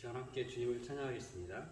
시간 함께 주님을 찬양하겠습니다.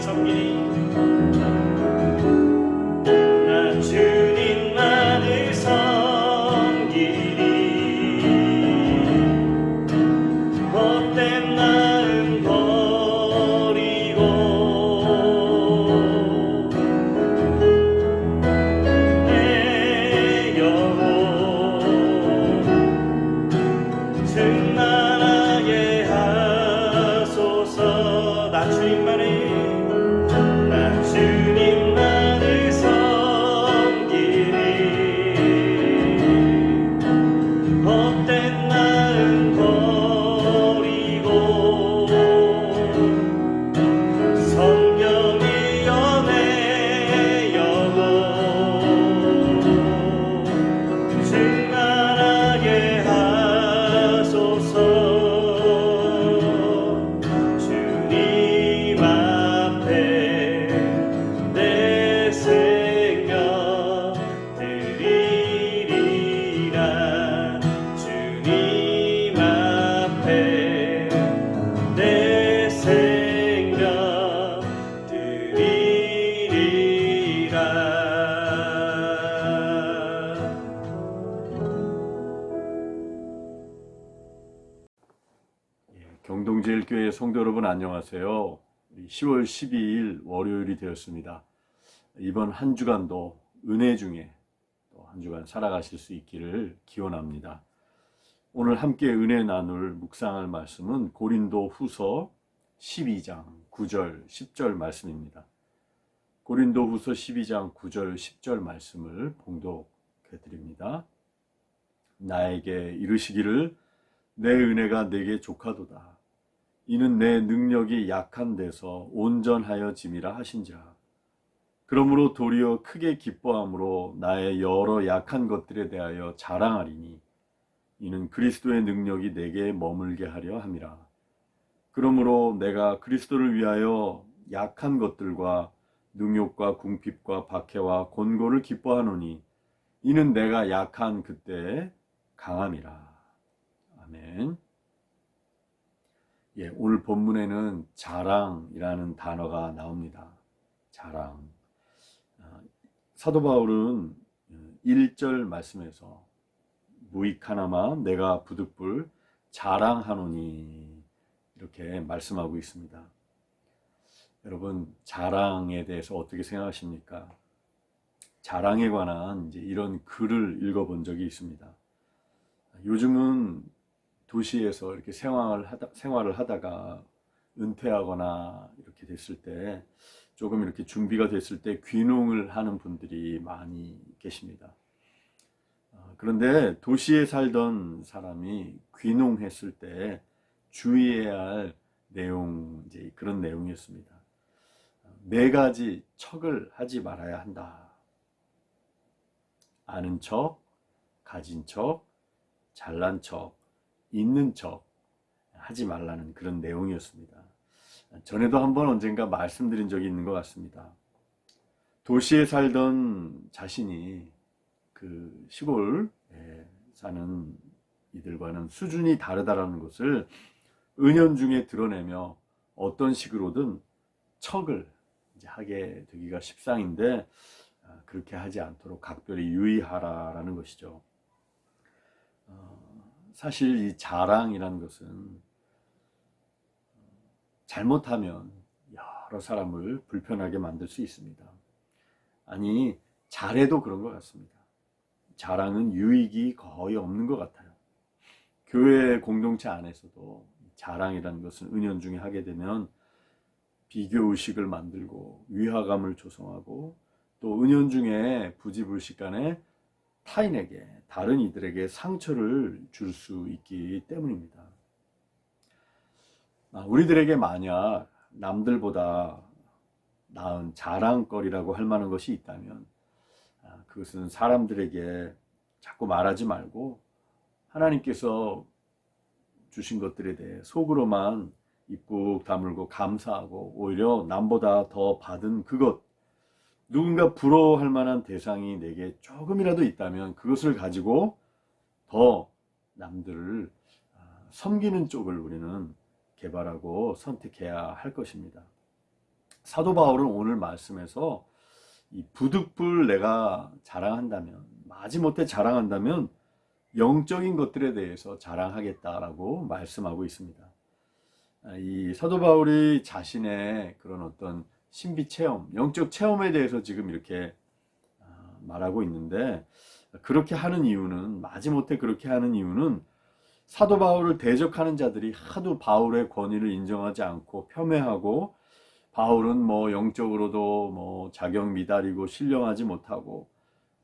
섬기니 여러분 안녕하세요. 우리 10월 12일 월요일이 되었습니다. 이번 한 주간도 은혜 중에 또한 주간 살아가실 수 있기를 기원합니다. 오늘 함께 은혜 나눌 묵상할 말씀은 고린도 후서 12장 9절 10절 말씀입니다. 고린도 후서 12장 9절 10절 말씀을 봉독해 드립니다. 나에게 이르시기를 내 은혜가 내게 족하도다. 이는 내 능력이 약한 데서 온전하여 짐이라 하신지라. 그러므로 도리어 크게 기뻐함으로 나의 여러 약한 것들에 대하여 자랑하리니 이는 그리스도의 능력이 내게 머물게 하려 함이라. 그러므로 내가 그리스도를 위하여 약한 것들과 능욕과 궁핍과 박해와 곤고를 기뻐하노니 이는 내가 약한 그때 강함이라. 아멘. 예, 오늘 본문에는 자랑이라는 단어가 나옵니다. 자랑. 아, 사도 바울은 1절 말씀에서 무익하나마 내가 부득불 자랑하노니 이렇게 말씀하고 있습니다. 여러분, 자랑에 대해서 어떻게 생각하십니까? 자랑에 관한 이제 이런 글을 읽어본 적이 있습니다. 요즘은 도시에서 이렇게 생활을 하다, 생활을 하다가 은퇴하거나 이렇게 됐을 때 조금 이렇게 준비가 됐을 때 귀농을 하는 분들이 많이 계십니다. 어, 그런데 도시에 살던 사람이 귀농했을 때 주의해야 할 내용, 이제 그런 내용이었습니다. 네 가지 척을 하지 말아야 한다. 아는 척, 가진 척, 잘난 척, 있는 척 하지 말라는 그런 내용이었습니다. 전에도 한번 언젠가 말씀드린 적이 있는 것 같습니다. 도시에 살던 자신이 그 시골에 사는 이들과는 수준이 다르다라는 것을 은연중에 드러내며 어떤 식으로든 척을 하게 되기가 십상인데 아, 그렇게 하지 않도록 각별히 유의하라라는 것이죠. 어, 사실 이 자랑이라는 것은 잘못하면 여러 사람을 불편하게 만들 수 있습니다. 아니, 잘해도 그런 것 같습니다. 자랑은 유익이 거의 없는 것 같아요. 교회 공동체 안에서도 자랑이라는 것은 은연중에 하게 되면 비교의식을 만들고 위화감을 조성하고 또 은연중에 부지불식간에 타인에게 다른 이들에게 상처를 줄 수 있기 때문입니다. 아, 우리들에게 만약 남들보다 나은 자랑거리라고 할 만한 것이 있다면 아, 그것은 사람들에게 자꾸 말하지 말고 하나님께서 주신 것들에 대해 속으로만 입국 다물고 감사하고 오히려 남보다 더 받은 그것 누군가 부러워할 만한 대상이 내게 조금이라도 있다면 그것을 가지고 더 남들을 아, 섬기는 쪽을 우리는 개발하고 선택해야 할 것입니다. 사도 바울은 오늘 말씀에서 이 부득불 내가 자랑한다면 마지못해 자랑한다면 영적인 것들에 대해서 자랑하겠다라고 말씀하고 있습니다. 아, 이 사도 바울이 자신의 그런 어떤 신비 체험, 영적 체험에 대해서 지금 이렇게 아, 말하고 있는데 그렇게 하는 이유는 마지못해 그렇게 하는 이유는 사도 바울을 대적하는 자들이 하도 바울의 권위를 인정하지 않고 폄훼하고 바울은 뭐 영적으로도 뭐 자격 미달이고 신령하지 못하고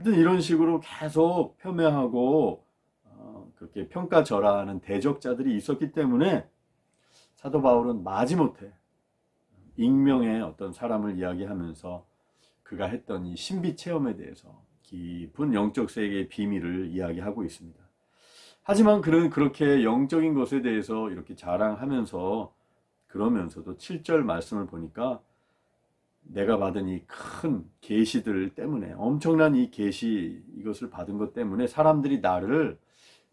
이런 식으로 계속 폄훼하고 어, 그렇게 평가절하하는 대적자들이 있었기 때문에 사도 바울은 마지못해 익명의 어떤 사람을 이야기하면서 그가 했던 이 신비 체험에 대해서 깊은 영적 세계의 비밀을 이야기하고 있습니다. 하지만 그는 그렇게 영적인 것에 대해서 이렇게 자랑하면서 그러면서도 7절 말씀을 보니까 내가 받은 이 큰 계시들 때문에 엄청난 이 계시 이것을 받은 것 때문에 사람들이 나를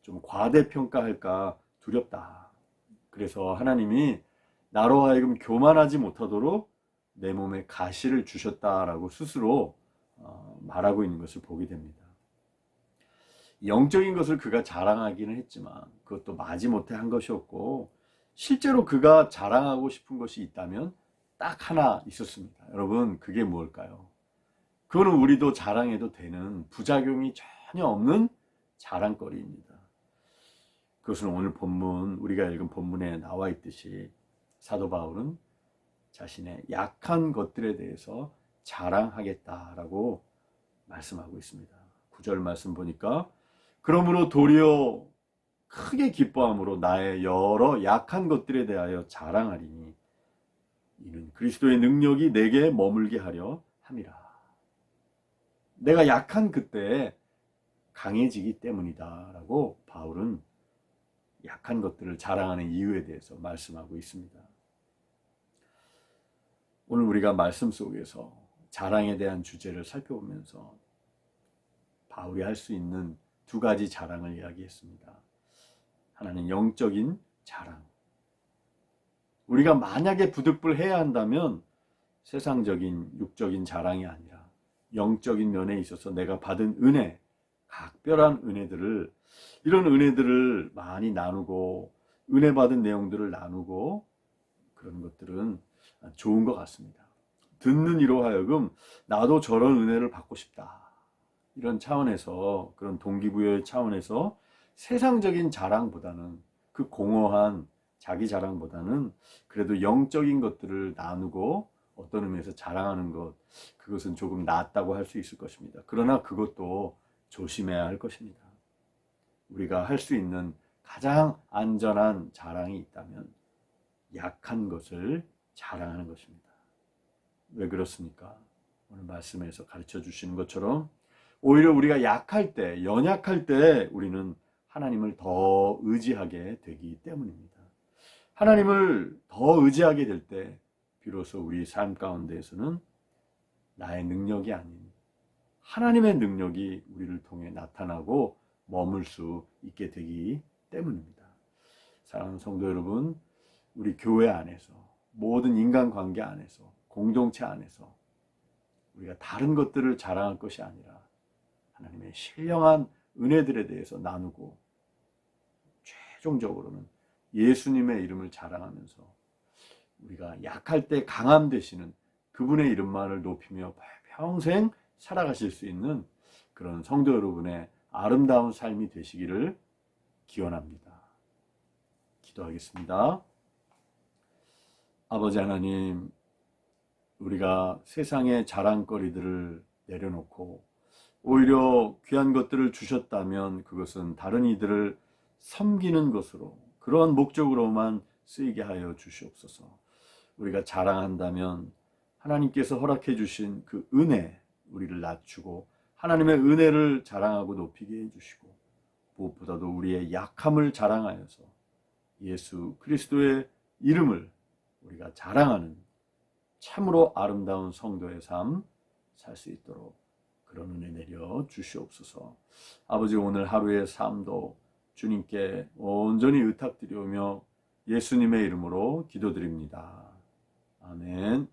좀 과대평가할까 두렵다. 그래서 하나님이 나로 하여금 교만하지 못하도록 내 몸에 가시를 주셨다라고 스스로 어, 말하고 있는 것을 보게 됩니다. 영적인 것을 그가 자랑하기는 했지만 그것도 마지못해 한 것이었고 실제로 그가 자랑하고 싶은 것이 있다면 딱 하나 있었습니다. 여러분 그게 무엇일까요? 그거는 우리도 자랑해도 되는 부작용이 전혀 없는 자랑거리입니다. 그것은 오늘 본문 우리가 읽은 본문에 나와 있듯이 사도 바울은 자신의 약한 것들에 대해서 자랑하겠다라고 말씀하고 있습니다. 9절 말씀 보니까 그러므로 도리어 크게 기뻐함으로 나의 여러 약한 것들에 대하여 자랑하리니 이는 그리스도의 능력이 내게 머물게 하려 함이라. 내가 약한 그때 강해지기 때문이다라고 바울은 약한 것들을 자랑하는 이유에 대해서 말씀하고 있습니다. 오늘 우리가 말씀 속에서 자랑에 대한 주제를 살펴보면서 바울이 할 수 있는 두 가지 자랑을 이야기했습니다. 하나는 영적인 자랑. 우리가 만약에 부득불 해야 한다면 세상적인 육적인 자랑이 아니라 영적인 면에 있어서 내가 받은 은혜, 각별한 은혜들을 이런 은혜들을 많이 나누고 은혜 받은 내용들을 나누고 그런 것들은 좋은 것 같습니다. 듣는 이로 하여금 나도 저런 은혜를 받고 싶다. 이런 차원에서 그런 동기부여의 차원에서 세상적인 자랑보다는 그 공허한 자기 자랑보다는 그래도 영적인 것들을 나누고 어떤 의미에서 자랑하는 것 그것은 조금 낫다고 할 수 있을 것입니다. 그러나 그것도 조심해야 할 것입니다. 우리가 할 수 있는 가장 안전한 자랑이 있다면 약한 것을 자랑하는 것입니다. 왜 그렇습니까? 오늘 말씀에서 가르쳐 주시는 것처럼 오히려 우리가 약할 때, 연약할 때 우리는 하나님을 더 의지하게 되기 때문입니다. 하나님을 더 의지하게 될 때, 비로소 우리 삶 가운데에서는 나의 능력이 아닌 하나님의 능력이 우리를 통해 나타나고 머물 수 있게 되기 때문입니다. 사랑하는 성도 여러분, 우리 교회 안에서, 모든 인간 관계 안에서, 공동체 안에서 우리가 다른 것들을 자랑할 것이 아니라 하나님의 신령한 은혜들에 대해서 나누고 최종적으로는 예수님의 이름을 자랑하면서 우리가 약할 때 강함 되시는 그분의 이름만을 높이며 평생 살아가실 수 있는 그런 성도 여러분의 아름다운 삶이 되시기를 기원합니다. 기도하겠습니다. 아버지 하나님, 우리가 세상의 자랑거리들을 내려놓고 오히려 귀한 것들을 주셨다면 그것은 다른 이들을 섬기는 것으로 그러한 목적으로만 쓰이게 하여 주시옵소서. 우리가 자랑한다면 하나님께서 허락해 주신 그 은혜 우리를 낮추고 하나님의 은혜를 자랑하고 높이게 해 주시고 무엇보다도 우리의 약함을 자랑하여서 예수 그리스도의 이름을 우리가 자랑하는 참으로 아름다운 성도의 삶 살 수 있도록 그런 은혜 내려 주시옵소서. 아버지 오늘 하루의 삶도 주님께 온전히 의탁드리오며 예수님의 이름으로 기도드립니다. 아멘.